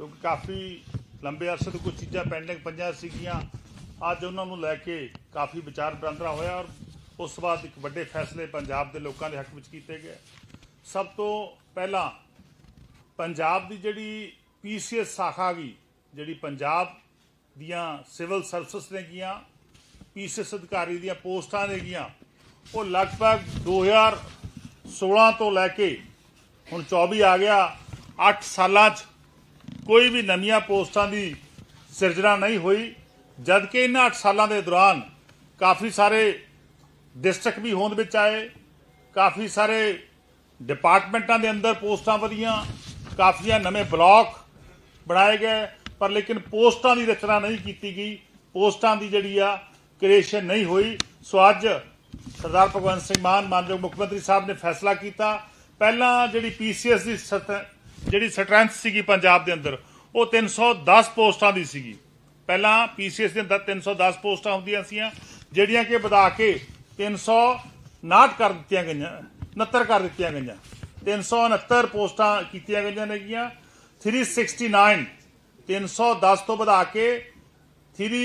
ਕਿਉਂਕਿ ਕਾਫੀ ਲੰਬੇ ਅਰਸੇ ਤੋਂ ਕੁਝ ਚੀਜ਼ਾਂ ਪੈਂਡਿੰਗ ਪਈਆਂ ਸੀਗੀਆਂ। ਅੱਜ ਉਹਨਾਂ ਨੂੰ ਲੈ ਕੇ ਕਾਫੀ ਵਿਚਾਰ ਵਟਾਂਦਰਾ ਹੋਇਆ ਔਰ ਉਸ ਤੋਂ ਬਾਅਦ ਇੱਕ ਵੱਡੇ ਫੈਸਲੇ ਪੰਜਾਬ ਦੇ ਲੋਕਾਂ ਦੇ ਹੱਕ ਵਿੱਚ ਕੀਤੇ ਗਏ। ਸਭ ਤੋਂ ਪਹਿਲਾਂ ਪੰਜਾਬ ਦੀ ਜਿਹੜੀ ਪੀਸੀਐਸ ਸ਼ਾਖਾ ਗਈ ਜਿਹੜੀ ਪੰਜਾਬ ਦੀਆਂ ਸਿਵਲ ਸਰਵਿਸਿਜ਼ ਨੇ ਗੀਆਂ, ਪੀਸੀਐਸ ਅਧਿਕਾਰੀ ਦੀਆਂ ਪੋਸਟਾਂ ਨੇ ਗੀਆਂ, ਉਹ ਲਗਭਗ 2016 ਤੋਂ ਲੈ ਕੇ ਹੁਣ 24 ਆ ਗਿਆ 8 ਸਾਲਾਂ 'ਚ ਕੋਈ ਵੀ ਨਵੀਆਂ ਪੋਸਟਾਂ ਦੀ ਸਿਰਜਣਾ ਨਹੀਂ ਹੋਈ, ਜਦਕਿ ਇਹਨਾਂ 8 ਸਾਲਾਂ ਦੇ ਦੌਰਾਨ ਕਾਫੀ ਸਾਰੇ ਡਿਸਟ੍ਰਿਕਟ ਵੀ ਹੋਂਦ ਵਿੱਚ ਆਏ, ਕਾਫੀ ਸਾਰੇ ਡਿਪਾਰਟਮੈਂਟਾਂ ਦੇ ਅੰਦਰ ਪੋਸਟਾਂ ਵਧੀਆਂ, ਕਾਫੀਆਂ ਨਵੇਂ ਬਲਾਕ ਬਣਾਏ ਗਏ, ਪਰ ਲੇਕਿਨ ਪੋਸਟਾਂ ਦੀ ਰਚਨਾ ਨਹੀਂ ਕੀਤੀ ਗਈ, ਪੋਸਟਾਂ ਦੀ ਜਿਹੜੀ ਆ ਕ੍ਰੀਏਸ਼ਨ ਨਹੀਂ ਹੋਈ। ਸੋ ਅੱਜ ਸਰਦਾਰ ਭਗਵੰਤ ਸਿੰਘ ਮਾਨ, ਮਾਨਯੋਗ ਮੁੱਖ ਮੰਤਰੀ ਸਾਹਿਬ ਨੇ ਫੈਸਲਾ ਕੀਤਾ। ਪਹਿਲਾਂ ਜਿਹੜੀ ਪੀਸੀਐਸ ਦੀ ਸਤ- ਜਿਹੜੀ ਸਟਰੈਂਥ ਸੀਗੀ ਪੰਜਾਬ ਦੇ ਅੰਦਰ ਉਹ 310 ਪੋਸਟਾਂ ਦੀ ਸੀਗੀ। ਪਹਿਲਾਂ ਪੀਸੀਐਸ ਦੇ ਅੰਦਰ 310 ਪੋਸਟਾਂ ਹੁੰਦੀਆਂ ਸੀਆਂ, ਜਿਹੜੀਆਂ ਕਿ ਵਧਾ ਕੇ 359 ਕਰ ਦਿੱਤੀਆਂ ਗਈਆਂ 69 ਕਰ ਦਿੱਤੀਆਂ ਗਈਆਂ। 369 ਪੋਸਟਾਂ ਕੀਤੀਆਂ ਗਈਆਂ ਨੇਗੀਆਂ। 369 310 ਤੋਂ ਵਧਾ ਕੇ 3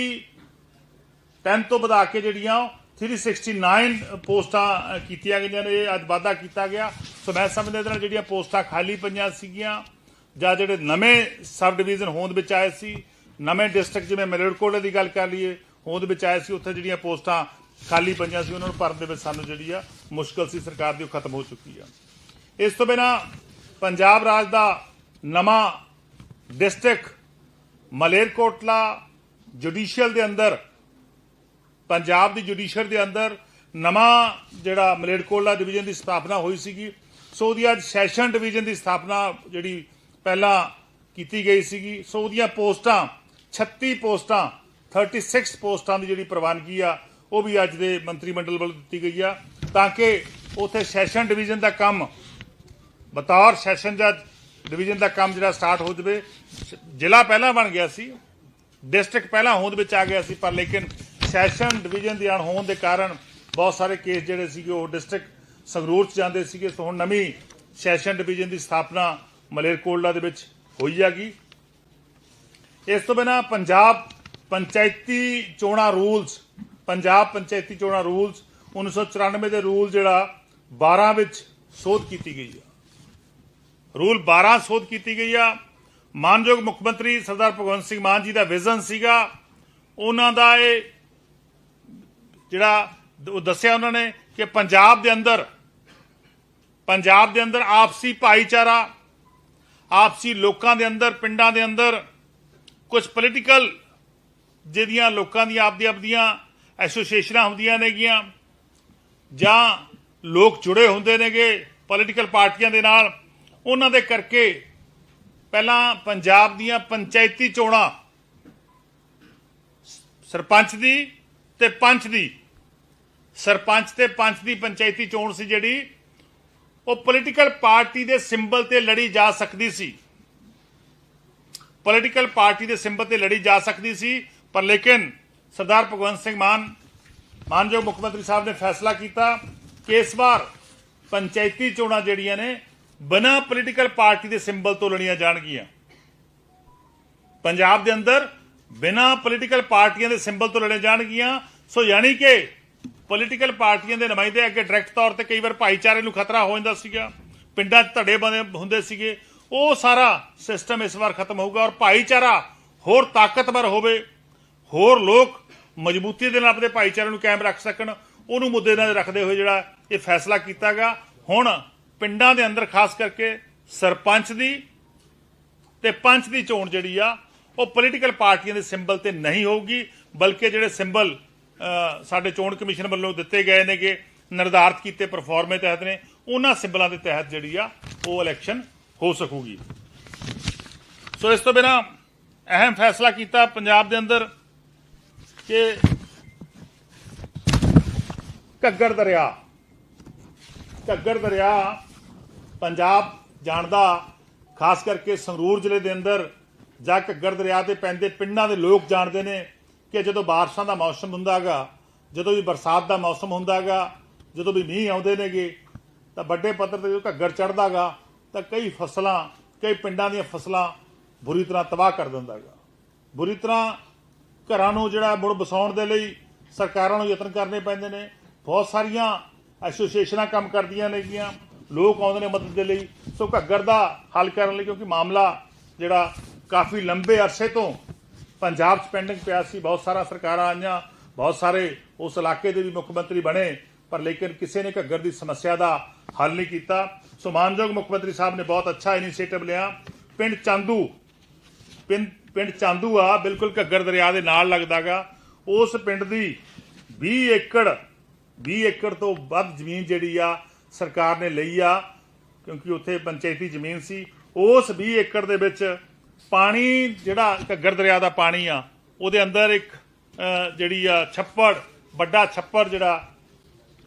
10 ਤੋਂ ਵਧਾ ਕੇ ਜਿਹੜੀਆਂ 369 ਪੋਸਟਾਂ ਕੀਤੀਆਂ ਗਈਆਂ ਨੇ। ਅੱਜ ਵਾਧਾ ਕੀਤਾ ਗਿਆ। ਸੋ ਮੈਂ ਸਮਝਦਾ ਇਹਦੇ ਨਾਲ ਜਿਹੜੀਆਂ ਪੋਸਟਾਂ ਖਾਲੀ ਪਈਆਂ ਸੀਗੀਆਂ ਜਾਂ ਜਿਹੜੇ ਨਵੇਂ ਸਬ ਡਿਵੀਜ਼ਨ ਹੋਂਦ ਵਿੱਚ ਆਏ ਸੀ, ਨਵੇਂ ਡਿਸਟ੍ਰਿਕਟ ਜਿਵੇਂ ਮਲੇਰਕੋਟਲੇ ਦੀ ਗੱਲ ਕਰ ਲਈਏ, ਹੋਂਦ ਵਿੱਚ ਆਏ ਸੀ, ਉੱਥੇ ਜਿਹੜੀਆਂ ਪੋਸਟਾਂ ਖਾਲੀ ਪਈਆਂ ਸੀ, ਉਹਨਾਂ ਨੂੰ ਭਰਨ ਦੇ ਵਿੱਚ ਸਾਨੂੰ ਜਿਹੜੀ ਆ ਮੁਸ਼ਕਲ ਸੀ, ਸਰਕਾਰ ਦੀ, ਉਹ ਖਤਮ ਹੋ ਚੁੱਕੀ ਆ। ਇਸ ਤੋਂ ਬਿਨਾ ਪੰਜਾਬ ਰਾਜ ਦਾ ਨਵਾਂ ਡਿਸਟ੍ਰਿਕਟ ਮਲੇਰਕੋਟਲਾ ਜੁਡੀਸ਼ੀਅਲ ਦੇ ਅੰਦਰ, ਪੰਜਾਬ ਦੀ ਜੁਡੀਸ਼ੀਅਰ ਦੇ ਅੰਦਰ ਨਵਾਂ ਜਿਹੜਾ ਮਲੇਰਕੋਟਲਾ ਡਿਵੀਜ਼ਨ ਦੀ ਸਥਾਪਨਾ ਹੋਈ ਸੀਗੀ, ਸੋ ਉਹਦੀ ਅੱਜ ਸੈਸ਼ਨ ਡਿਵੀਜ਼ਨ ਦੀ ਸਥਾਪਨਾ ਜਿਹੜੀ ਪਹਿਲਾਂ ਕੀਤੀ ਗਈ ਸੀਗੀ। ਸੋ ਉਹਦੀਆਂ ਪੋਸਟਾਂ 36 ਪੋਸਟਾਂ 36 ਪੋਸਟਾਂ ਦੀ ਜਿਹੜੀ ਪ੍ਰਵਾਨਗੀ ਆ, ਉਹ ਵੀ ਅੱਜ ਦੇ ਮੰਤਰੀ ਮੰਡਲ ਵੱਲੋਂ ਦਿੱਤੀ ਗਈ ਆ। ਤਾਂ ਕਿ ਉੱਥੇ ਸੈਸ਼ਨ ਡਿਵੀਜ਼ਨ ਦਾ ਕੰਮ, ਬਤੌਰ ਸੈਸ਼ਨ ਜੱਜ ਡਿਵੀਜ਼ਨ ਦਾ ਕੰਮ ਜਿਹੜਾ ਸਟਾਰਟ ਹੋ ਜਵੇ, ਜ਼ਿਲ੍ਹਾ ਪਹਿਲਾਂ ਬਣ ਗਿਆ ਸੀ, ਡਿਸਟ੍ਰਿਕਟ ਪਹਿਲਾਂ ਹੋਂਦ ਵਿੱਚ ਆ ਗਿਆ ਸੀ, ਪਰ ਲੇਕਿਨ ਸੈਸ਼ਨ ਡਿਵੀਜ਼ਨ ਦੀ ਅਣਹੋਂਦ ਦੇ ਕਾਰਨ ਬਹੁਤ ਸਾਰੇ ਕੇਸ ਜਿਹੜੇ ਸੀਗੇ ਉਹ ਡਿਸਟ੍ਰਿਕਟ ਸੰਗਰੂਰ ਚ ਜਾਂਦੇ ਸੀਗੇ। ਸੋ ਹੁਣ ਨਵੀਂ ਸੈਸ਼ਨ ਡਿਵੀਜ਼ਨ ਦੀ ਸਥਾਪਨਾ ਮਲੇਰਕੋਟਲਾ ਦੇ ਵਿੱਚ ਹੋਈ ਹੈਗੀ। ਇਸ ਤੋਂ ਬਿਨਾ ਪੰਜਾਬ ਪੰਚਾਇਤੀ ਚੋਣਾਂ ਰੂਲਸ, ਪੰਜਾਬ ਪੰਚਾਇਤੀ ਚੋਣਾਂ ਰੂਲਸ 1994 ਦੇ ਰੂਲ ਜਿਹੜਾ 12 ਵਿੱਚ ਸੋਧ ਕੀਤੀ ਗਈ ਆ। ਰੂਲ 12 ਸੋਧ ਕੀਤੀ ਗਈ ਆ। ਮਾਨਯੋਗ ਮੁੱਖ ਮੰਤਰੀ ਸਰਦਾਰ ਭਗਵੰਤ ਸਿੰਘ ਮਾਨ ਜੀ ਦਾ ਵਿਜ਼ਨ ਸੀਗਾ। ਉਹਨਾਂ ਦਾ ਇਹ ਜਿਹੜਾ ਉਹ ਦੱਸਿਆ ਉਹਨਾਂ ਨੇ ਕਿ ਪੰਜਾਬ ਦੇ ਅੰਦਰ, ਪੰਜਾਬ ਦੇ ਅੰਦਰ ਆਪਸੀ ਭਾਈਚਾਰਾ ਆਪਸੀ ਲੋਕਾਂ ਦੇ ਅੰਦਰ, ਪਿੰਡਾਂ ਦੇ ਅੰਦਰ ਕੁਝ ਪੋਲੀਟੀਕਲ ਜਿਹੜੀਆਂ ਲੋਕਾਂ ਦੀਆਂ, ਆਪਦੀ ਆਪਦੀਆਂ ਐਸੋਸੀਏਸ਼ਨਾਂ ਹੁੰਦੀਆਂ ਨੇਗੀਆਂ ਜਾਂ ਲੋਕ ਜੁੜੇ ਹੁੰਦੇ ਨੇਗੇ ਪੋਲੀਟੀਕਲ ਪਾਰਟੀਆਂ ਦੇ ਨਾਲ, ਉਹਨਾਂ ਦੇ ਕਰਕੇ ਪਹਿਲਾਂ ਪੰਜਾਬ ਦੀਆਂ ਪੰਚਾਇਤੀ ਚੋਣਾਂ ਸਰਪੰਚ ਦੀ ਤੇ ਪੰਚ ਦੀ, ਸਰਪੰਚ ਤੇ ਪੰਚ ਦੀ ਪੰਚਾਇਤੀ ਚੋਣ ਸੀ ਜਿਹੜੀ ਉਹ ਪੋਲੀਟੀਕਲ ਪਾਰਟੀ ਦੇ ਸਿੰਬਲ ਤੇ ਲੜੀ ਜਾ ਸਕਦੀ ਸੀ। ਪੋਲੀਟੀਕਲ ਪਾਰਟੀ ਦੇ ਸਿੰਬਲ ਤੇ ਲੜੀ ਜਾ ਸਕਦੀ ਸੀ, ਪਰ ਲੇਕਿਨ ਸਰਦਾਰ ਭਗਵੰਤ ਸਿੰਘ ਮਾਨ, ਮਾਨਯੋਗ ਮੁੱਖ ਮੰਤਰੀ ਸਾਹਿਬ ਨੇ ਫੈਸਲਾ ਕੀਤਾ ਕਿ ਇਸ ਵਾਰ ਪੰਚਾਇਤੀ ਚੋਣਾਂ ਜਿਹੜੀਆਂ ਨੇ, ਬਿਨਾਂ ਪੋਲੀਟੀਕਲ ਪਾਰਟੀ ਦੇ ਸਿੰਬਲ ਤੋਂ ਲੜੀਆਂ ਜਾਣਗੀਆਂ। ਪੰਜਾਬ ਦੇ ਅੰਦਰ ਬਿਨਾਂ ਪੋਲੀਟੀਕਲ ਪਾਰਟੀਆਂ ਦੇ ਸਿੰਬਲ ਤੋਂ ਲੜੀਆਂ ਜਾਣਗੀਆਂ। ਸੋ ਯਾਨੀ ਕਿ ਪੋਲੀਟੀਕਲ ਪਾਰਟੀਆਂ ਦੇ ਨੁਮਾਇੰਦੇ ਅੱਗੇ ਡਾਇਰੈਕਟ ਤੌਰ ਤੇ ਕਈ ਵਾਰ ਭਾਈਚਾਰੇ ਨੂੰ ਖਤਰਾ ਹੋ ਜਾਂਦਾ ਸੀਗਾ। ਪਿੰਡਾਂ 'ਚ ਧੜੇ ਬਣੇ ਹੁੰਦੇ ਸੀਗੇ। ਉਹ ਸਾਰਾ ਸਿਸਟਮ ਇਸ ਵਾਰ ਖਤਮ ਹੋਊਗਾ ਔਰ ਭਾਈਚਾਰਾ ਹੋਰ ਤਾਕਤਵਰ ਹੋਵੇ, ਹੋਰ ਲੋਕ ਮਜ਼ਬੂਤੀ ਦੇ ਨਾਲ ਆਪਣੇ ਭਾਈਚਾਰੇ ਨੂੰ ਕਾਇਮ ਰੱਖ ਸਕਣ, ਉਹਨੂੰ ਮੁੱਦੇ ਨਾਲ ਰੱਖਦੇ ਹੋਏ ਜਿਹੜਾ ਇਹ ਫੈਸਲਾ ਕੀਤਾਗਾ। ਹੁਣ ਪਿੰਡਾਂ ਦੇ ਅੰਦਰ ਖਾਸ ਕਰਕੇ ਸਰਪੰਚ ਦੀ ਤੇ ਪੰਚ ਦੀ ਚੋਣ ਜਿਹੜੀ ਆ, ਉਹ ਪੋਲੀਟੀਕਲ ਪਾਰਟੀਆਂ ਦੇ ਸਿੰਬਲ ਤੇ ਨਹੀਂ ਹੋਊਗੀ, ਬਲਕਿ ਜਿਹੜੇ ਸਿੰਬਲ ਸਾਡੇ ਚੋਣ ਕਮਿਸ਼ਨ ਵੱਲੋਂ ਦਿੱਤੇ ਗਏ ਨੇਗੇ ਨਿਰਧਾਰਤ ਕੀਤੇ ਪਰਫਾਰਮੇ ਤਹਿਤ ਨੇ, ਉਹਨਾਂ ਸਿੰਬਲਾਂ ਦੇ ਤਹਿਤ ਜਿਹੜੀ ਆ, ਉਹ ਇਲੈਕਸ਼ਨ ਹੋ ਸਕੂਗੀ। ਸੋ ਇਸ ਤੋਂ ਬਿਨਾ ਅਹਿਮ ਫੈਸਲਾ ਕੀਤਾ ਪੰਜਾਬ ਦੇ ਅੰਦਰ ਕਿ ਘੱਗਰ ਦਰਿਆ ਘੱਗਰ ਦਰਿਆ ਪੰਜਾਬ ਜਾਣਦਾ ਖਾਸ ਕਰਕੇ ਸੰਗਰੂਰ ਜ਼ਿਲ੍ਹੇ ਦੇ ਅੰਦਰ ਜਾਂ ਘੱਗਰ ਦਰਿਆ ਤੇ ਪੈਂਦੇ ਪਿੰਡਾਂ ਦੇ ਲੋਕ ਜਾਣਦੇ ਨੇ ਕਿ ਜਦੋਂ ਬਾਰਿਸ਼ਾਂ ਦਾ ਮੌਸਮ ਹੁੰਦਾਗਾ, ਜਦੋਂ ਵੀ ਬਰਸਾਤ ਦਾ ਮੌਸਮ ਹੁੰਦਾਗਾ, ਜਦੋਂ ਵੀ ਮੀਂਹ ਆਉਂਦੇ ਨੇਗੇ, ਤਾਂ ਵੱਡੇ ਪੱਧਰ ਤੇ ਜਦੋਂ ਘੱਗਰ ਚੜਦਾਗਾ ਤਾਂ ਕਈ ਫਸਲਾਂ, ਕਈ ਪਿੰਡਾਂ ਦੀਆਂ ਫਸਲਾਂ ਬੁਰੀ ਤਰ੍ਹਾਂ ਤਬਾਹ ਕਰ ਦਿੰਦਾ ਹੈਗਾ ਬੁਰੀ ਤਰ੍ਹਾਂ ਘਰਾਂ ਨੂੰ ਜਿਹੜਾ ਮੁੜ ਬਸਾਉਣ ਦੇ ਲਈ ਸਰਕਾਰਾਂ ਨੂੰ ਯਤਨ ਕਰਨੇ ਪੈਂਦੇ ਨੇ। ਬਹੁਤ ਸਾਰੀਆਂ ਐਸੋਸੀਏਸ਼ਨਾਂ ਕੰਮ ਕਰਦੀਆਂ ਨੇਗੀਆਂ। ਲੋਕ ਆਉਂਦੇ ਨੇ ਮਦਦ ਦੇ ਲਈ। ਸੋ ਘੱਗਰ ਦਾ ਹੱਲ ਕਰਨ ਲਈ ਕਿਉਂਕਿ ਮਾਮਲਾ ਜਿਹੜਾ ਕਾਫੀ ਲੰਬੇ ਅਰਸੇ ਤੋਂ ਪੰਜਾਬ 'ਚ ਪੈਂਡਿੰਗ ਪਿਆ ਸੀ, ਬਹੁਤ ਸਾਰਾ ਸਰਕਾਰਾਂ ਆਈਆਂ, ਬਹੁਤ ਸਾਰੇ ਉਸ ਇਲਾਕੇ ਦੇ ਵੀ ਮੁੱਖ ਮੰਤਰੀ ਬਣੇ, ਪਰ ਲੇਕਿਨ ਕਿਸੇ ਨੇ ਘੱਗਰ ਦੀ ਸਮੱਸਿਆ ਦਾ ਹੱਲ ਨਹੀਂ ਕੀਤਾ। ਸੋ ਮਾਨਯੋਗ ਮੁੱਖ ਮੰਤਰੀ ਸਾਹਿਬ ਨੇ ਬਹੁਤ ਅੱਛਾ ਇਨੀਸ਼ੀਏਟਿਵ ਲਿਆ। ਪਿੰਡ ਚਾਂਦੂ, ਪਿੰਡ ਪਿੰਡ ਚਾਂਦੂ ਆ, ਬਿਲਕੁਲ ਘੱਗਰ ਦਰਿਆ ਦੇ ਨਾਲ ਲੱਗਦਾਗਾ ਉਸ ਪਿੰਡ ਦੀ 20 ਏਕੜ 20 ਏਕੜ ਤੋਂ ਵੱਧ ਜ਼ਮੀਨ ਜਿਹੜੀ ਆ, ਸਰਕਾਰ ਨੇ ਲਈ ਆ, ਕਿਉਂਕਿ ਉੱਥੇ ਪੰਚਾਇਤੀ ਜ਼ਮੀਨ ਸੀ। ਉਸ 20 ਏਕੜ ਦੇ ਵਿੱਚ ਪਾਣੀ ਜਿਹੜਾ ਘੱਗਰ ਦਰਿਆ ਦਾ ਪਾਣੀ ਆ, ਉਹਦੇ ਅੰਦਰ ਇੱਕ ਜਿਹੜੀ ਆ ਛੱਪੜ, ਵੱਡਾ ਛੱਪੜ ਜਿਹੜਾ,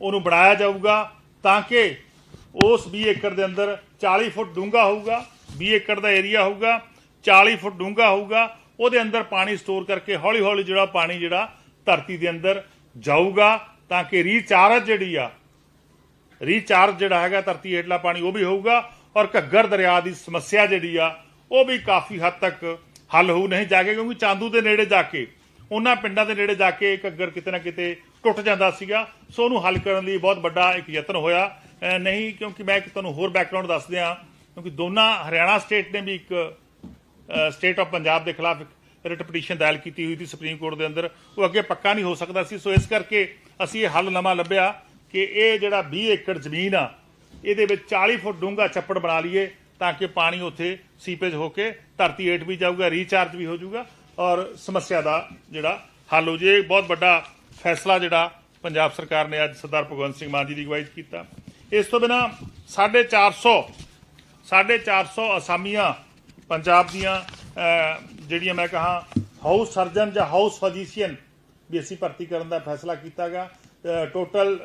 ਉਹਨੂੰ ਬਣਾਇਆ ਜਾਊਗਾ ਤਾਂ ਕਿ ਉਸ 20 ਏਕੜ ਦੇ ਅੰਦਰ 40 ਫੁੱਟ ਡੂੰਘਾ ਹੋਊਗਾ 20 ਏਕੜ ਦਾ ਏਰੀਆ ਹੋਊਗਾ 40 ਫੁੱਟ ਡੂੰਘਾ ਹੋਊਗਾ, ਉਹਦੇ ਅੰਦਰ ਪਾਣੀ ਸਟੋਰ ਕਰਕੇ ਹੌਲੀ ਹੌਲੀ ਜਿਹੜਾ ਪਾਣੀ ਜਿਹੜਾ ਧਰਤੀ ਦੇ ਅੰਦਰ ਜਾਊਗਾ ਤਾਂ ਕਿ ਰੀਚਾਰਜ ਜਿਹੜੀ ਆ, ਰੀਚਾਰਜ ਜਿਹੜਾ ਹੈਗਾ ਧਰਤੀ ਹੇਠਲਾ ਪਾਣੀ ਉਹ ਵੀ ਹੋਊਗਾ ਔਰ ਘੱਗਰ ਦਰਿਆ ਦੀ ਸਮੱਸਿਆ ਜਿਹੜੀ ਆ ਉਹ ਵੀ ਕਾਫੀ ਹੱਦ ਤੱਕ ਹੱਲ ਹੋ ਨਹੀਂ ਜਾ ਕੇ ਕਿਉਂਕਿ ਚਾਂਦੂ ਦੇ ਨੇੜੇ ਜਾ ਕੇ, ਉਹਨਾਂ ਪਿੰਡਾਂ ਦੇ ਨੇੜੇ ਜਾ ਕੇ ਘੱਗਰ ਕਿਤੇ ਨਾ ਕਿਤੇ ਟੁੱਟ ਜਾਂਦਾ ਸੀਗਾ, ਸੋ ਉਹਨੂੰ ਹੱਲ ਕਰਨ ਲਈ ਬਹੁਤ ਵੱਡਾ ਇੱਕ ਯਤਨ ਹੋਇਆ। ਨਹੀਂ, ਕਿਉਂਕਿ ਮੈਂ ਇੱਕ ਤੁਹਾਨੂੰ ਹੋਰ ਬੈਕਗ੍ਰਾਉਂਡ ਦੱਸ ਦਿਆਂ, ਕਿਉਂਕਿ ਦੋਨਾਂ ਹਰਿਆਣਾ ਸਟੇਟ ਨੇ ਵੀ ਇੱਕ ਸਟੇਟ ਆਫ ਪੰਜਾਬ ਦੇ ਖਿਲਾਫ ਰਿਟ ਪਟੀਸ਼ਨ ਦਾਇਰ ਕੀਤੀ ਹੋਈ ਸੀ ਸੁਪਰੀਮ ਕੋਰਟ ਦੇ ਅੰਦਰ। ਉਹ ਅੱਗੇ ਪੱਕਾ ਨਹੀਂ ਹੋ ਸਕਦਾ ਸੀ, ਸੋ ਇਸ ਕਰਕੇ ਅਸੀਂ ਇਹ ਹੱਲ ਨਵਾਂ ਲੱਭਿਆ ਕਿ ਇਹ ਜਿਹੜਾ 20 ਏਕੜ ਜ਼ਮੀਨ ਆ, ਇਹਦੇ ਵਿੱਚ 40 ਫੁੱਟ ਡੂੰਘਾ ਛੱਪੜ ਬਣਾ ਲਈਏ। ਤਾਂ ਕਿ ਪਾਣੀ ਉੱਥੇ ਸੀਪੇਜ ਹੋ ਕੇ ਧਰਤੀ ਹੇਠ ਵੀ ਜਾਊਗਾ ਰੀਚਾਰਜ ਵੀ ਹੋ ਜਾਊਗਾ ਔਰ ਸਮੱਸਿਆ ਦਾ ਜਿਹੜਾ ਹੱਲ ਹੋ ਜੇ ਇਹ ਬਹੁਤ ਵੱਡਾ ਫੈਸਲਾ ਜਿਹੜਾ ਪੰਜਾਬ ਸਰਕਾਰ ਨੇ ਅੱਜ ਸਰਦਾਰ ਭਗਵੰਤ ਸਿੰਘ ਮਾਨ ਜੀ ਦੀ ਅਗਵਾਈ 'ਚ ਕੀਤਾ। ਇਸ ਤੋਂ ਬਿਨਾ 450 450 ਅਸਾਮੀਆਂ ਪੰਜਾਬ ਦੀਆਂ ਜਿਹੜੀਆਂ ਮੈਂ ਕਹਾ ਹਾਊਸ ਸਰਜਨ ਜਾਂ ਹਾਊਸ ਫਿਜ਼ੀਸ਼ੀਅਨ ਵੀ ਅਸੀਂ ਭਰਤੀ ਕਰਨ ਦਾ ਫੈਸਲਾ ਕੀਤਾ ਕੀਤਾਗਾ ਟੋਟਲ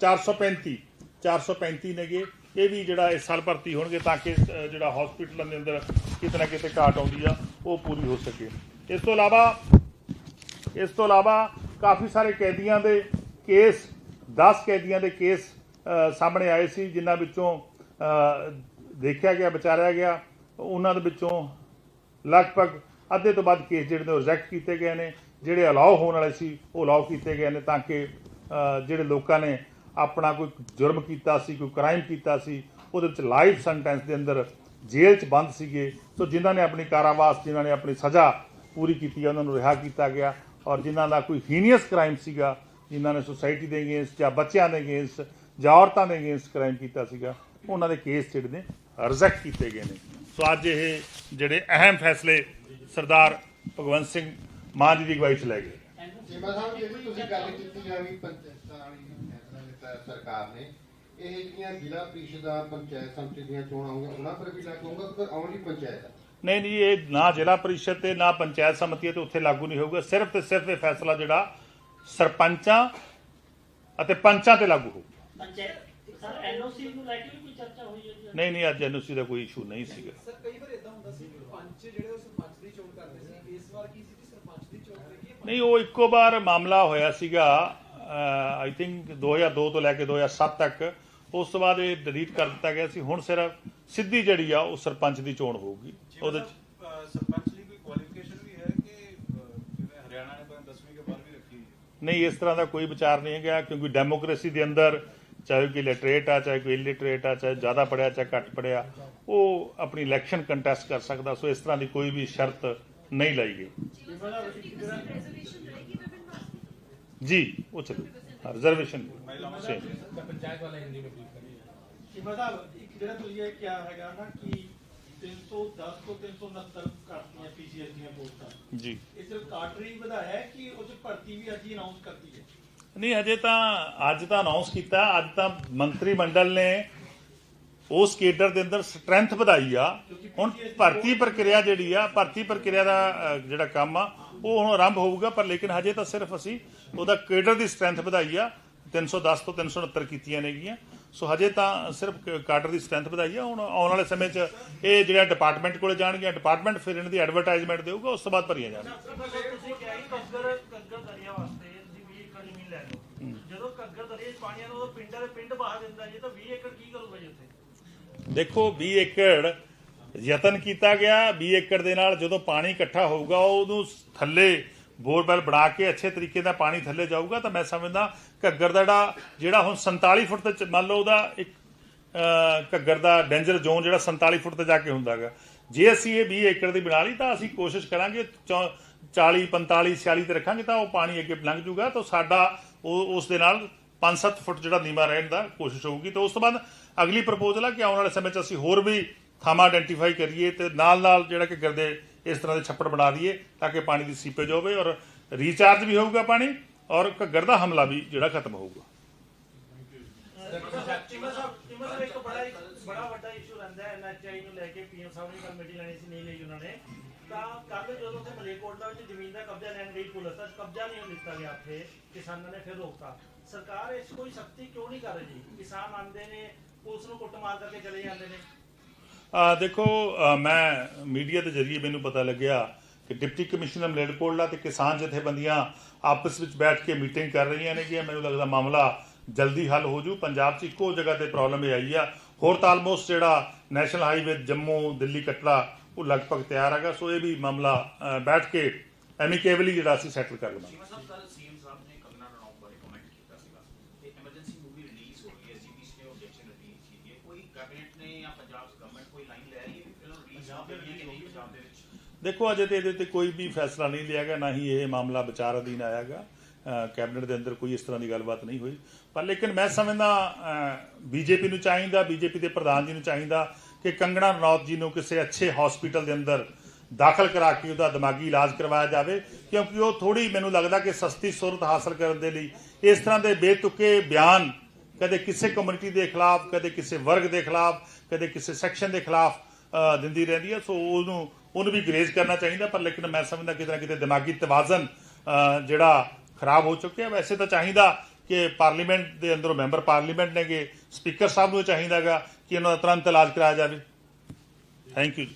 435 435 ਨੇਗੇ। ਇਹ ਵੀ ਜਿਹੜਾ ਇਸ ਸਾਲ ਭਰਤੀ ਹੋਣਗੇ ਤਾਂ ਕਿ ਜਿਹੜਾ ਹਸਪੀਟਲਾਂ ਦੇ ਅੰਦਰ ਕਿਤੇ ਨਾ ਕਿਤੇ ਘਾਟ ਆਉਂਦੀ ਆ, ਉਹ ਪੂਰੀ ਹੋ ਸਕੇ। ਇਸ ਤੋਂ ਇਲਾਵਾ, ਇਸ ਤੋਂ ਇਲਾਵਾ ਕਾਫੀ ਸਾਰੇ ਕੈਦੀਆਂ ਦੇ ਕੇਸ 10 ਕੈਦੀਆਂ ਦੇ ਕੇਸ ਸਾਹਮਣੇ ਆਏ ਸੀ, ਜਿਨ੍ਹਾਂ ਵਿੱਚੋਂ ਦੇਖਿਆ ਗਿਆ, ਵਿਚਾਰਿਆ ਗਿਆ। ਉਹਨਾਂ ਦੇ ਵਿੱਚੋਂ ਲਗਭਗ ਅੱਧੇ ਤੋਂ ਵੱਧ ਕੇਸ ਜਿਹੜੇ ਨੇ ਰਿਜੈਕਟ ਕੀਤੇ ਗਏ ਨੇ। ਜਿਹੜੇ ਅਲਾਉ ਹੋਣ ਵਾਲੇ ਸੀ, ਉਹ ਅਲਾਉ ਕੀਤੇ ਗਏ ਨੇ ਤਾਂ ਕਿ ਜਿਹੜੇ ਲੋਕਾਂ ਨੇ ਆਪਣਾ ਕੋਈ ਜੁਰਮ ਕੀਤਾ ਸੀ, ਕੋਈ ਕ੍ਰਾਈਮ ਕੀਤਾ ਸੀ, ਉਹਦੇ ਵਿੱਚ ਲਾਈਫ ਸੈਂਟੈਂਸ ਦੇ ਅੰਦਰ ਜੇਲ੍ਹ 'ਚ ਬੰਦ ਸੀਗੇ। ਸੋ ਜਿਨ੍ਹਾਂ ਨੇ ਆਪਣੀ ਕਾਰਾਵਾਸ, ਜਿਨ੍ਹਾਂ ਨੇ ਆਪਣੀ ਸਜ਼ਾ ਪੂਰੀ ਕੀਤੀ ਉਹਨਾਂ ਨੂੰ ਰਿਹਾ ਕੀਤਾ ਗਿਆ। ਔਰ ਜਿਨ੍ਹਾਂ ਦਾ ਕੋਈ ਹੀਨੀਅਸ ਕ੍ਰਾਈਮ ਸੀਗਾ, ਜਿਨ੍ਹਾਂ ਨੇ ਸੁਸਾਇਟੀ ਦੇ ਅਗੇਂਸਟ ਜਾਂ ਬੱਚਿਆਂ ਦੇ ਅਗੇਂਸਟ ਜਾਂ ਔਰਤਾਂ ਦੇ ਅਗੇਂਸਟ ਕ੍ਰਾਈਮ ਕੀਤਾ ਸੀਗਾ, ਉਹਨਾਂ ਦੇ ਕੇਸ ਜਿਹੜੇ ਨੇ ਰਿਜੈਕਟ ਕੀਤੇ ਗਏ ਨੇ। ਸੋ ਅੱਜ ਇਹ ਜਿਹੜੇ ਅਹਿਮ ਫੈਸਲੇ ਸਰਦਾਰ ਭਗਵੰਤ ਸਿੰਘ ਮਾਨ ਜੀ ਦੀ ਅਗਵਾਈ 'ਚ ਲੈ ਗਏ। ਚੀਮਾ ਸਾਹਿਬ ਜਿਹੜੀ ਤੁਸੀਂ ਗੱਲ ਕੀਤੀ ਆ ਵੀ ਪੰਚਾਇਤਾਂ ਵਾਲੀ। ਸਰਕਾਰ ਨੇ। ਇਹ ਜਿਹੜੀਆਂ ਜ਼ਿਲ੍ਹਾ ਪ੍ਰੀਸ਼ਦਾਂ ਪੰਚਾਇਤ ਸੰਮਤੀ ਦੀਆਂ ਚੋਣਾਂ ਹੋਣਗੀਆਂ ਉਹਨਾਂ ਪਰ ਵੀ ਲਾਗੂ ਹੋਊਗਾ ਕਿ ਆਉਣ ਵਾਲੀ ਪੰਚਾਇਤ ਨਹੀਂ ਨਹੀਂ ਇਹ ਨਾ ਜ਼ਿਲ੍ਹਾ ਪਰਿਸ਼ਦ ਤੇ ਨਾ ਪੰਚਾਇਤ ਸਮਿਤੀ ਤੇ ਉੱਥੇ ਲਾਗੂ ਨਹੀਂ ਹੋਊਗਾ। ਸਿਰਫ ਤੇ ਸਿਰਫ ਇਹ ਫੈਸਲਾ ਜਿਹੜਾ ਸਰਪੰਚਾਂ ਅਤੇ ਪੰਚਾਂ ਤੇ ਲਾਗੂ ਹੋਊਗਾ। ਪੰਚਾਇਤ ਸਰ ਐਨਓਸੀ ਨੂੰ ਲੈ ਕੇ ਵੀ ਕੋਈ ਚਰਚਾ ਹੋਈ ਹੈ ਜੀ? ਨਹੀਂ ਨਹੀਂ ਅੱਜ ਐਨਓਸੀ ਦਾ ਕੋਈ ਇਸ਼ੂ ਨਹੀਂ ਸੀਗਾ। ਸਰ ਕਈ ਵਾਰ ਇਦਾਂ ਹੁੰਦਾ ਸੀ ਕਿ ਪੰਚ ਜਿਹੜੇ ਉਹ ਸਰਪੰਚ ਦੀ ਚੋਣ ਕਰਦੇ ਸੀ। ਇਸ ਵਾਰ ਕੀ ਸੀ ਕਿ ਸਰਪੰਚ ਦੀ ਚੋਣ ਰਹੀ ਹੈ ਨਹੀਂ ਉਹ ਇੱਕੋ ਵਾਰ ਮਾਮਲਾ ਹੋਇਆ ਸੀਗਾ। ਆਈ ਥਿੰਕ 2002 ਤੋਂ ਲੈ ਕੇ 2007 ਤੱਕ ਉਸ ਤੋਂ ਬਾਅਦ ਇਹ ਡਿਲੀਟ ਕਰ ਦਿੱਤਾ ਗਿਆ ਸੀ। ਹੁਣ ਸਿਰਫ ਸਿੱਧੀ ਜਿਹੜੀ ਆ ਉਹ ਸਰਪੰਚ ਦੀ ਚੋਣ ਹੋਊਗੀ। ਉਹਦੇ ਸਰਪੰਚ ਲਈ ਕੋਈ ਕੁਆਲੀਫਿਕੇਸ਼ਨ ਵੀ ਹੈ ਕਿ ਹਰਿਆਣਾ ਨੇ ਤਾਂ 10ਵੀਂ ਕੇ ਬਾਅਦ ਵੀ ਰੱਖੀ ਹੋਈ ਹੈ? ਨਹੀਂ ਇਸ ਤਰ੍ਹਾਂ ਦਾ ਕੋਈ ਵਿਚਾਰ ਨਹੀਂ ਹੈਗਾ ਕਿਉਂਕਿ ਡੈਮੋਕ੍ਰੇਸੀ ਦੇ ਅੰਦਰ ਚਾਹੇ ਕੋਈ ਲਿਟਰੇਟ ਆ ਚਾਹੇ ਕੋਈ ਇਲਿਟਰੇਟ ਆ ਚਾਹੇ ਜ਼ਿਆਦਾ ਪੜਿਆ ਚਾਹੇ ਘੱਟ ਪੜਿਆ ਉਹ ਆਪਣੀ ਇਲੈਕਸ਼ਨ ਕੰਟੈਸਟ ਕਰ ਸਕਦਾ। ਸੋ ਇਸ ਤਰ੍ਹਾਂ ਦੀ ਕੋਈ ਵੀ ਸ਼ਰਤ ਨਹੀਂ ਲਾਈ ਗਈ। ਜੀ ਉਹ ਚਲੋ ਰਿਜ਼ਰਵੇਸ਼ਨ ਸੇਮ ਸ਼ਿਮਾ ਸਾਹਿਬ ਇੱਕ ਜਿਹੜਾ ਤੁਸੀਂ ਇਹ ਕਿਹਾ ਹੈਗਾ ਨਾ ਕਿ 310 ਤੋਂ 369 ਕਰਤੀਆਂ ਪੀਸੀਐਸ ਦੀਆਂ ਪੋਸਟਾਂ ਜੀ ਇਹ ਸਿਰਫ ਕਾਟਰੀ ਵਧਾਇਆ ਹੈ ਕਿ ਉਹ ਚ ਭਰਤੀ ਵੀ ਅੱਜ ਹੀ ਅਨਾਉਂਸ ਕਰਤੀ ਹੈ ਨਹੀਂ ਹਜੇ ਤਾਂ ਅੱਜ ਤਾਂ ਅਨਾਉਂਸ ਕੀਤਾ ਅੱਜ ਤਾਂ ਮੰਤਰੀ ਮੰਡਲ ਨੇ ਉਸ ਕੇਡਰ ਦੇ ਅੰਦਰ ਸਟਰੈਂਥ ਵਧਾਈ ਆ ਹੁਣ ਭਰਤੀ ਪ੍ਰਕਿਰਿਆ ਜਿਹੜੀ ਆ ਭਰਤੀ ਪ੍ਰਕਿਰਿਆ ਦਾ ਜਿਹੜਾ ਕੰਮ ਆ ਉਹ ਹੁਣ ਆਰੰਭ ਹੋਊਗਾ ਪਰ ਲੇਕਿਨ ਹਜੇ ਤਾਂ ਸਿਰਫ ਅਸੀਂ ਉਹਦਾ ਕੇਡਰ ਦੀ ਸਟਰੈਂਥ ਵਧਾਈ ਆ 310 ਤੋਂ 369 ਕੀਤੀਆਂ ਨੇਗੀਆਂ। ਸੋ ਹਜੇ ਤਾਂ ਸਿਰਫ ਕਾਡਰ ਦੀ ਸਟਰੈਂਥ ਵਧਾਈ ਆ ਹੁਣ ਆਉਣ ਵਾਲੇ ਸਮੇਂ 'ਚ ਇਹ ਜਿਹੜਾ ਡਿਪਾਰਟਮੈਂਟ ਕੋਲੇ ਜਾਣਗੀਆਂ ਡਿਪਾਰਟਮੈਂਟ ਫਿਰ ਇਹਨਾਂ ਦੀ ਐਡਵਰਟਾਈਜ਼ਮੈਂਟ ਦੇਊਗਾ ਉਸ ਤੋਂ ਬਾਅਦ ਭਰੀਆਂ ਜਾਣਗੀਆਂ। ਤੁਸੀਂ ਕਿਹਾ ਕਿ ਕੱਗਰ ਕੱਗਰ ਦਰਿਆ ਵਾਸਤੇ ਤੁਸੀਂ 20 ਏਕੜ ਜ਼ਮੀਨ ਲੈ ਲਓ। ਜਦੋਂ ਕੱਗਰ ਦਰਿਆ 'ਚ ਪਾਣੀ ਆਉਂਦਾ ਉਦੋਂ ਪਿੰਡਾਂ ਦੇ ਪਿੰਡ ਬਹਾ ਦਿੰਦਾ ਜੀ ਤਾਂ 20 ਏਕੜ ਕੀ ਕਰੂਗਾ ਜੀ ਉੱਥੇ? ਦੇਖੋ 20 ਏਕੜ ਯਤਨ ਕੀਤਾ ਗਿਆ 20 ਏਕੜ ਦੇ ਨਾਲ ਜਦੋਂ ਪਾਣੀ ਇਕੱਠਾ ਹੋਊਗਾ ਉਹਨੂੰ ਥੱਲੇ ਬੋਰਵੈਲ ਬਣਾ ਕੇ ਅੱਛੇ ਤਰੀਕੇ ਨਾਲ ਪਾਣੀ ਥੱਲੇ ਜਾਊਗਾ, ਤਾਂ ਮੈਂ ਸਮਝਦਾ ਘੱਗਰ ਦਾ ਜਿਹੜਾ ਜਿਹੜਾ ਹੁਣ 47 ਫੁੱਟ ਤੇ ਮੰਨ ਲਓ ਉਹਦਾ ਇੱਕ ਘੱਗਰ ਦਾ ਡੇਂਜਰ ਜ਼ੋਨ ਜਿਹੜਾ 47 ਫੁੱਟ ਤੇ ਜਾ ਕੇ ਹੁੰਦਾਗਾ ਜੇ ਅਸੀਂ ਇਹ 20 ਏਕੜ ਦੀ ਬਣਾ ਲਈ, ਤਾਂ ਅਸੀਂ ਕੋਸ਼ਿਸ਼ ਕਰਾਂਗੇ ਚੌ- 40 45 46 ਤੇ ਰੱਖਾਂਗੇ, ਤਾਂ ਉਹ ਪਾਣੀ ਅੱਗੇ ਲੰਘ ਜੂਗਾ, ਤਾਂ ਸਾਡਾ ਉਹ, ਉਸ ਦੇ ਨਾਲ 5-7 ਫੁੱਟ ਜਿਹੜਾ ਨੀਵਾ ਰਹਿਣ ਦਾ ਕੋਸ਼ਿਸ਼ ਹੋਊਗੀ। ਤੇ ਉਸ ਤੋਂ ਬਾਅਦ ਅਗਲੀ ਪ੍ਰਪੋਜ਼ਲ ਆ ਕਿ ਆਉਣ ਵਾਲੇ ਸਮੇਂ 'ਚ ਅਸੀਂ ਹੋਰ ਵੀ ਥਾਵਾਂ ਆਇਡੈਂਟੀਫਾਈ ਕਰੀਏ ਤੇ ਨਾਲ ਨਾਲ ਜਿਹੜਾ ਕਿ ਗਿਰਦੇ ਇਸ ਤਰ੍ਹਾਂ ਦੇ ਛੱਪੜ ਬਣਾ ਦਈਏ ਤਾਂ ਕਿ ਪਾਣੀ ਦੀ ਸੀਪੇਜ ਹੋਵੇ ਔਰ ਰੀਚਾਰਜ ਵੀ ਹੋਊਗਾ ਪਾਣੀ ਔਰ ਘੱਗਰ ਦਾ ਹਮਲਾ ਵੀ ਜਿਹੜਾ ਖਤਮ ਹੋਊਗਾ। ਚੀਮਾ ਸਾਹਿਬ ਚੀਮਾ ਸਾਹਿਬ, ਇੱਕ ਬੜਾ ਬੜਾ ਵੱਡਾ ਇਸ਼ੂ ਰਹਿੰਦਾ ਹੈ ਐਨਐਚਆਈ ਨੂੰ ਲੈ ਕੇ ਪੀਐਮ ਸਾਹਿਬ ਨੇ ਕਮੇਟੀ ਲੈਣੀ ਸੀ, ਨਹੀਂ ਲਈ ਉਹਨਾਂ ਨੇ। ਤਾਂ ਕੱਲ ਜਦੋਂ ਉੱਥੇ ਮਲੇਕੋਟਲਾ ਵਿੱਚ ਜ਼ਮੀਨ ਦਾ ਕਬਜ਼ਾ ਲੈਣ ਗਈ ਪੁਲਿਸ ਤਾਂ ਕਬਜ਼ਾ ਨਹੀਂ ਲਿੱਤਾ ਗਿਆ ਉੱਥੇ, ਕਿਸਾਨਾਂ ਨੇ ਫਿਰ ਰੋਕਤਾ। ਸਰਕਾਰ ਇਸ 'ਚ ਕੋਈ ਸਖਤੀ ਕਿਉਂ ਨਹੀਂ ਕਰ ਰਹੀ? ਕਿਸਾਨ ਆਉਂਦੇ ਨੇ, ਪੁਲਿਸ ਨੂੰ ਕੁੱਟਮਾਰ ਕਰਕੇ ਚਲੇ ਜਾਂਦੇ ਨੇ। ਆ ਦੇਖੋ ਮੈਂ ਮੀਡੀਆ ਦੇ ਜ਼ਰੀਏ ਮੈਨੂੰ ਪਤਾ ਲੱਗਿਆ ਕਿ ਡਿਪਟੀ ਕਮਿਸ਼ਨਰ ਮਲੇਰਕੋਟਲਾ ਤੇ ਕਿਸਾਨ ਜਥੇਬੰਦੀਆਂ ਆਪਸ ਵਿੱਚ ਬੈਠ ਕੇ ਮੀਟਿੰਗ ਕਰ ਰਹੀਆਂ ਨੇ ਕਿ ਮੈਨੂੰ ਲੱਗਦਾ ਮਾਮਲਾ ਜਲਦੀ ਹੱਲ ਹੋ ਜੂ। ਪੰਜਾਬ 'ਚ ਇੱਕੋ ਜਗ੍ਹਾ ਤੇ ਪ੍ਰੋਬਲਮ ਇਹ ਆਈ ਆ। ਹੋਰ ਤਾਂ ਆਲਮੋਸਟ ਜਿਹੜਾ ਨੈਸ਼ਨਲ ਹਾਈਵੇ ਜੰਮੂ ਦਿੱਲੀ ਕਟੜਾ, ਉਹ ਲਗਭਗ ਤਿਆਰ ਹੈਗਾ। ਸੋ ਇਹ ਵੀ ਮਾਮਲਾ ਬੈਠ ਕੇ ਐਮੀਕੇਬਲੀ ਜਿਹੜਾ ਅਸੀਂ ਸੈਟਲ ਕਰ ਲਵਾਂਗੇ। ਦੇਖੋ, ਅਜੇ ਤੇ ਇਹਦੇ ਤੇ ਕੋਈ ਵੀ ਫੈਸਲਾ ਨਹੀਂ ਲਿਆ ਗਿਆ, ਨਾ ਹੀ ਇਹ ਮਾਮਲਾ ਵਿਚਾਰ ਅਧੀਨ ਆਇਆਗਾ ਕੈਬਨਿਟ ਦੇ ਅੰਦਰ ਕੋਈ ਇਸ ਤਰ੍ਹਾਂ ਦੀ ਗੱਲਬਾਤ ਨਹੀਂ ਹੋਈ। ਪਰ ਲੇਕਿਨ ਮੈਂ ਸਮਝਦਾ ਬੀਜੇਪੀ ਨੂੰ ਚਾਹੀਦਾ, ਬੀਜੇਪੀ ਦੇ ਪ੍ਰਧਾਨ ਜੀ ਨੂੰ ਚਾਹੀਦਾ ਕਿ ਕੰਗਣਾ ਰਣੌਤ ਜੀ ਨੂੰ ਕਿਸੇ ਅੱਛੇ ਹਸਪੀਟਲ ਦੇ ਅੰਦਰ ਦਾਖਲ ਕਰਾ ਕੇ ਉਹਦਾ ਦਿਮਾਗੀ ਇਲਾਜ ਕਰਵਾਇਆ ਜਾਵੇ, ਕਿਉਂਕਿ ਉਹ ਥੋੜੀ ਮੈਨੂੰ ਲੱਗਦਾ ਕਿ ਸਸਤੀ ਸੁਰਤ ਹਾਸਲ ਕਰਨ ਦੇ ਲਈ ਇਸ ਤਰ੍ਹਾਂ ਦੇ ਬੇਤੁਕੇ ਬਿਆਨ ਕਦੇ ਕਿਸੇ ਕਮਿਊਨਿਟੀ ਦੇ ਖਿਲਾਫ, ਕਦੇ ਕਿਸੇ ਵਰਗ ਦੇ ਖਿਲਾਫ, ਕਦੇ ਕਿਸੇ ਸੈਕਸ਼ਨ ਦੇ ਖਿਲਾਫ ਦਿੰਦੀ ਰਹਿੰਦੀ ਹੈ। ਸੋ ਉਹਨੂੰ ਉਹਨੂੰ ਵੀ ਗਰੇਜ਼ ਕਰਨਾ ਚਾਹੀਦਾ, ਪਰ ਲੇਕਿਨ ਮੈਂ ਸਮਝਦਾ ਕਿਤੇ ਨਾ ਕਿਤੇ ਦਿਮਾਗੀ ਤਵਾਜ਼ਨ ਜਿਹੜਾ ਖਰਾਬ ਹੋ ਚੁੱਕਿਆ। ਵੈਸੇ ਤਾਂ ਚਾਹੀਦਾ ਕਿ ਪਾਰਲੀਮੈਂਟ ਦੇ ਅੰਦਰੋਂ ਮੈਂਬਰ ਪਾਰਲੀਮੈਂਟ ਨੇਗੇ, ਸਪੀਕਰ ਸਾਹਿਬ ਨੂੰ ਚਾਹੀਦਾਗਾ ਕਿ ਉਹਨਾਂ ਦਾ ਤੁਰੰਤ ਇਲਾਜ ਕਰਾਇਆ ਜਾਵੇ। Thank you